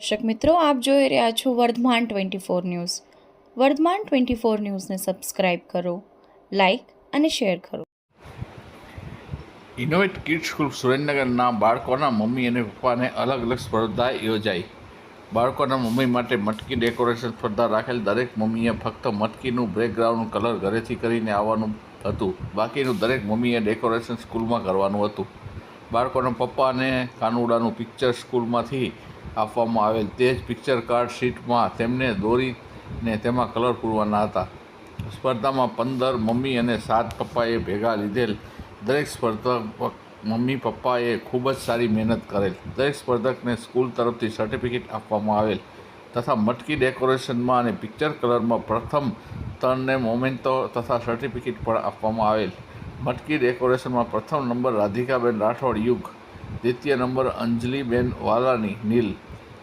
દર્શક મિત્રો, આપ જોઈ રહ્યા છો Vardhman twenty four news. Vardhman twenty four ન્યૂઝને સબસ્ક્રાઇબ કરો, લાઇક અને શેર કરો. ઇનોવેટ કિડ સ્કૂલ સુરેન્દ્રનગરના બાળકોના મમ્મી અને પપ્પાને અલગ અલગ સ્પર્ધા યોજાઈ. બાળકોના મમ્મી માટે મટકી ડેકોરેશન સ્પર્ધા રાખેલ દરેક મમ્મીએ ફક્ત મટકીનું બ્રેકગ્રાઉન્ડનું કલર ઘરેથી કરીને આવવાનું હતું. બાકીનું દરેક મમ્મીએ ડેકોરેશન સ્કૂલમાં કરવાનું હતું. બાળકોના પપ્પાને કાનુડાનું પિક્ચર સ્કૂલમાંથી આપવામાં આવેલ તે જ પિક્ચર કાર્ડ શીટમાં તેમને દોરીને તેમાં કલર પૂરવાના હતા. સ્પર્ધામાં પંદર મમ્મી અને સાત પપ્પાએ ભેગા લીધેલ. દરેક સ્પર્ધક મમ્મી પપ્પાએ ખૂબ જ સારી મહેનત કરેલ. દરેક સ્પર્ધકને સ્કૂલ તરફથી સર્ટિફિકેટ આપવામાં આવેલ તથા મટકી ડેકોરેશનમાં અને પિક્ચર કલરમાં પ્રથમ ત્રણને મોમેન્ટો તથા સર્ટિફિકેટ પણ આપવામાં આવેલ. મટકી ડેકોરેશનમાં પ્રથમ નંબર રાધિકાબેન રાઠોડ યુગ દ્વિતીય નંબર અંજલિબેન વાલાની નીલ.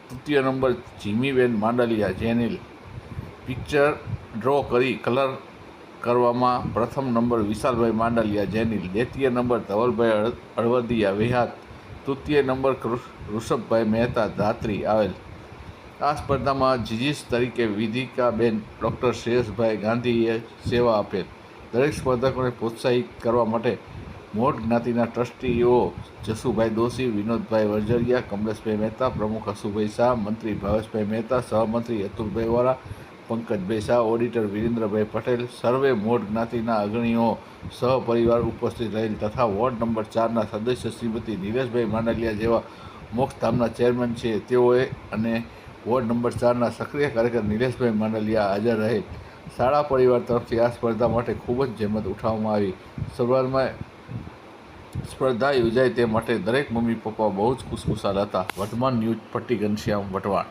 તૃતીય number Jimiben Mandaliya Jenil picture draw કરી કલર કરવામાં પ્રથમ નંબર વિશાલભાઈ માંડલિયા જેનિલ દ્વિતીય નંબર ધવલભાઈ અળવદિયા વિહાત તૃતીય નંબર ઋષભભાઈ મહેતા ધાત્રી આવેલ. આ સ્પર્ધામાં જીજીસ તરીકે વિધિકાબેન ડૉક્ટર શ્રેયસભાઈ ગાંધીએ સેવા આપેલ. દરેક સ્પર્ધકોને પ્રોત્સાહિત કરવા માટે મોટ જ્ઞાતિના ટ્રસ્ટીઓ જસુભાઈ દોશી, વિનોદભાઈ વરજરિયા, કમલેશભાઈ મહેતા, પ્રમુખ હસુભાઈ શાહ, મંત્રી ભાવેશભાઈ મહેતા, સહમંત્રી અતુલભાઈ વોરા, પંકજભાઈ શાહ, ઓડિટર વિરેન્દ્રભાઈ પટેલ, સર્વે મોટ જ્ઞાતિના અગ્રણીઓ સહપરિવાર ઉપસ્થિત રહેલ તથા વોર્ડ નંબર ચારના સદસ્ય શ્રીમતી નીરજભાઈ માંડલિયા જેવા મોક્ષધામના ચેરમેન છે. તેઓએ અને વોર્ડ નંબર ચારના સક્રિય કાર્યકર નિલેશભાઈ માંડલિયા હાજર રહેલ. શાળા પરિવાર તરફથી આ સ્પર્ધા માટે ખૂબ જ જહેમત ઉઠાવવામાં આવી. શરૂઆતમાં સ્પર્ધા યોજાય તે માટે દરેક મમ્મી પપ્પા બહુ જ ખુશખુશાલ હતા. વર્તમાન ન્યૂઝ, પટ્ટી ઘનશ્યામ વટવાણ